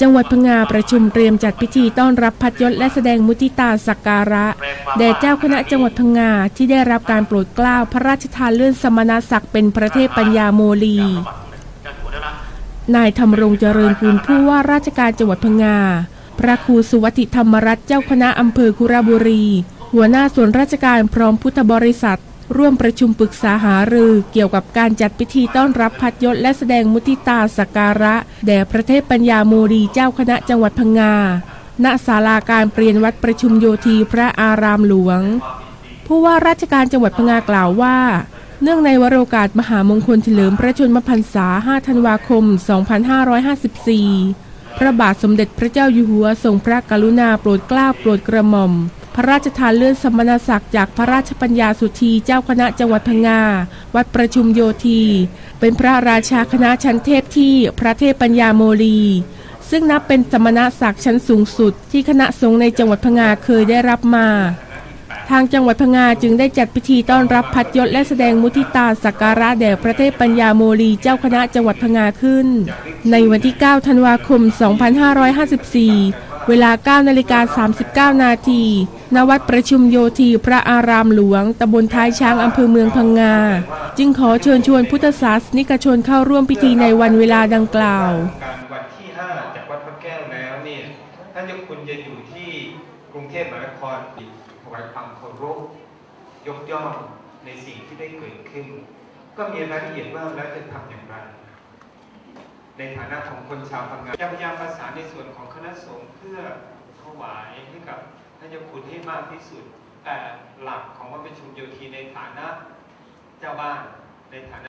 จังหวัดพังงาประชุมเตรียมจัดพิธีต้อนรับพัดยศและแสดงมุทิตาสักการะแด่เจ้าคณะจังหวัดพังงาที่ได้รับการโปรดเกล้าพระราชทานเลื่อนสมณศักดิ์เป็นประเทศปัญญาโมลีนายธรรมรงเจริญกุลผู้ว่าราชการจังหวัดพังงา พระครูสุวัติธรรมรัตน์เจ้าคณะอำเภอคุระบุรี หัวหน้าส่วนราชการพร้อมพุทธบริษัท ร่วมประชุมปรึกษาหารือเกี่ยวกับการจัดพิธีต้อนรับพัดยศและแสดงมุทิตาสักการะ แด่พระเทพปัญญาโมรีเจ้าคณะจังหวัดพังงา ณ ศาลาการเปลี่ยนวัดประชุมโยธีพระอารามหลวง ผู้ว่าราชการจังหวัดพังงากล่าวว่า เนื่องในวโรกาสมหามงคลเฉลิมพระชนมพรรษา 5 ธันวาคม 2554 พระบาทสมเด็จพระเจ้าอยู่หัวทรงพระกรุณาโปรดเกล้าโปรดกระหม่อม ระราชทานเลื่อนสมณศักดิ์จากพระราชปัญญาสุธีเจ้าคณะจังหวัดพังงา วัดประชุมโยธี เป็นพระราชาคณะชั้นเทพที่พระเทพปัญญาโมลี ซึ่งนับเป็นสมณศักดิ์ชั้นสูงสุด ที่คณะสงฆ์ในจังหวัดพังงาเคยได้รับมา ทางจังหวัดพังงาจึงได้จัดพิธีต้อนรับพัดยศและแสดงมุทิตาสักการะแด่พระเทพปัญญาโมลีเจ้าคณะจังหวัดพังงาขึ้น ในวันที่ 9 ธันวาคม 2554 เวลา9นาฬิกา39 นาทีณวัดประชุมโยธีพระอารามหลวง ตำบลท้ายช้างอำเภอเมืองพังงา จึงขอเชิญชวนพุทธศาสนิกชนเข้าร่วมพิธีในวันเวลาดังกล่าว การวันที่ 5 จากวัดพระแก้วแล้วเนี่ยท่านเจ้าคุณจะอยู่ที่กรุงเทพมหานครถวายความเคารพยกย่องในสิ่งที่ได้เกิดขึ้น ก็มีรายละเอียดว่าแล้วจะทำอย่างไร ในฐานะของคนชาวพังงาพยายามประสานในส่วนของคณะสงฆ์เพื่อถวายให้กับท่านเจ้าคุณให้มากที่สุด แต่หลักของวัดประชุมโยธีในฐานะเจ้าบ้านในฐานะ